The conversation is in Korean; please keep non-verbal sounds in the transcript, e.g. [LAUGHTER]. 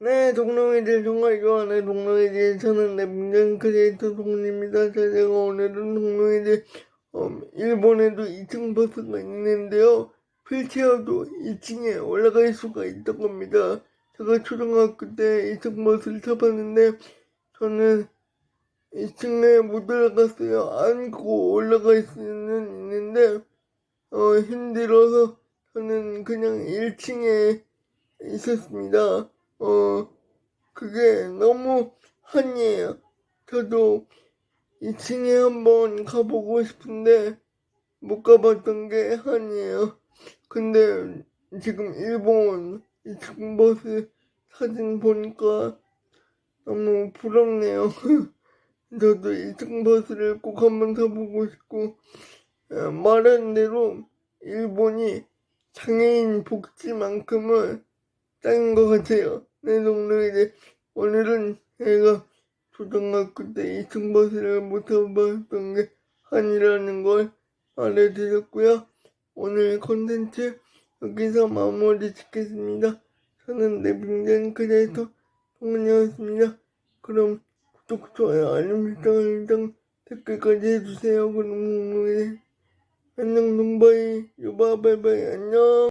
네, 동료이들 정말 좋아하는 동료이들 저는 랩년 크리에이터 동입니다. 제가 오늘은 동료이들 어, 일본에도 2층 버스가 있는데요. 휠체어도 2층에 올라갈 수가 있던 겁니다. 제가 초등학교 때 2층 버스를 타봤는데 저는 2층에 못 올라갔어요. 안고 올라갈 수는 있는데 어, 힘들어서 저는 그냥 1층에 있었습니다. 어, 그게 너무 한이에요. 저도 2층에 한번 가보고 싶은데 못 가봤던 게 한이에요. 근데 지금 일본 2층 버스 사진 보니까 너무 부럽네요. [LAUGHS] 저도 2층 버스를 꼭 한번 타보고 싶고 어, 말한 대로 일본이 장애인 복지만큼은 짱인 것 같아요. 내 동료이들 오늘은 제가 초등학교 때 2층 버스를 못 타봤던 게 아니라는 걸 알려드렸고요. 오늘 콘텐츠 여기서 마무리 짓겠습니다. 저는 내빙된 크리에이터 동훈이었습니다. 그럼 구독, 좋아요, 알림 설정, 댓글까지 해주세요. 그럼 안녕 동바이 유바 바이바이 안녕